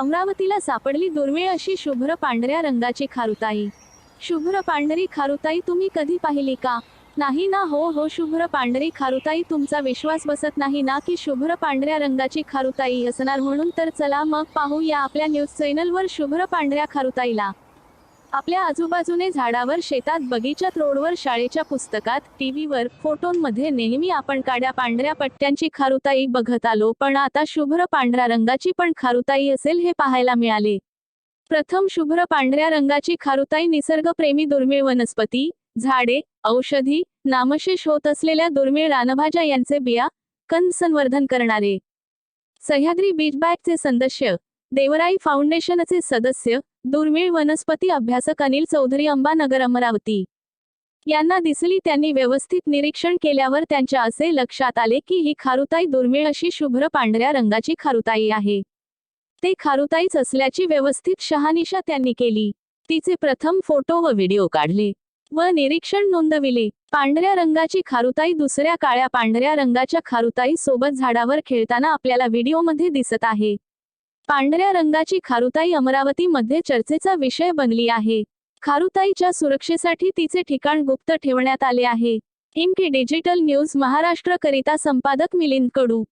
अमरावतीला सापडली दुर्मिळ अशी शुभ्र पांढऱ्या रंगाची खारुताई. शुभ्र पांढरी खारुताई तुम्ही कधी पाहिली का? नाही ना हो हो शुभ्र पांढरी खारुताई तुमचा विश्वास बसत नाही ना की शुभ्र पांढऱ्या रंगाची खारुताई असणार म्हणून तर चला मग पाहूया आपल्या न्यूज चॅनलवर शुभ्र पांढऱ्या खारुताईला. आपल्या आजूबाजूने झाडावर शेतात बगीचात रोडवर शाळेच्या पुस्तकात टीव्हीवर फोटोंमध्ये नेहमी आपण काड्या पांढऱ्या पट्ट्यांची खारुताई बघत आलो पण आता शुभ्र पांढऱ्या रंगाची पण खारुताई असेल हे पाहायला मिळाले. प्रथम शुभ्र पांढऱ्या रंगाची खारुताई निसर्गप्रेमी दुर्मिळ वनस्पती झाडे औषधी नामशेष होत असलेल्या दुर्मिळ रानभाज्या यांचे बिया कंद संवर्धन करणारे. सह्याद्री बीच बॅगचे सदस्य देवराई फाउंडेशनचे सदस्य दुर्मिळ वनस्पती अभ्यासक अनिल चौधरी अंबानगर अमरावती. यांना दिसली त्यांनी व्यवस्थित निरीक्षण केल्यावर त्यांच्या असे लक्षात आले की ही खारुताई दुर्मिळ अशी शुभ्र पांढऱ्या रंगाची खारुताई आहे. ते खारुताईच असल्याची व्यवस्थित शहानिशा त्यांनी केली. तिचे प्रथम फोटो व व्हिडिओ काढले व निरीक्षण नोंदविले. पांढऱ्या रंगाची खारुताई दुसऱ्या काळ्या पांढऱ्या रंगाच्या खारुताई सोबत झाडावर खेळताना आपल्याला व्हिडिओमध्ये दिसत आहे. पांढऱ्या रंगाची खारुताई अमरावतीमध्ये चर्चेचा विषय बनली आहे. खारुताईच्या सुरक्षेसाठी तिचे ठिकाण गुप्त ठेवण्यात आले आहे. इमकी डिजिटल न्यूज महाराष्ट्र करिता संपादक मिलिंद कडू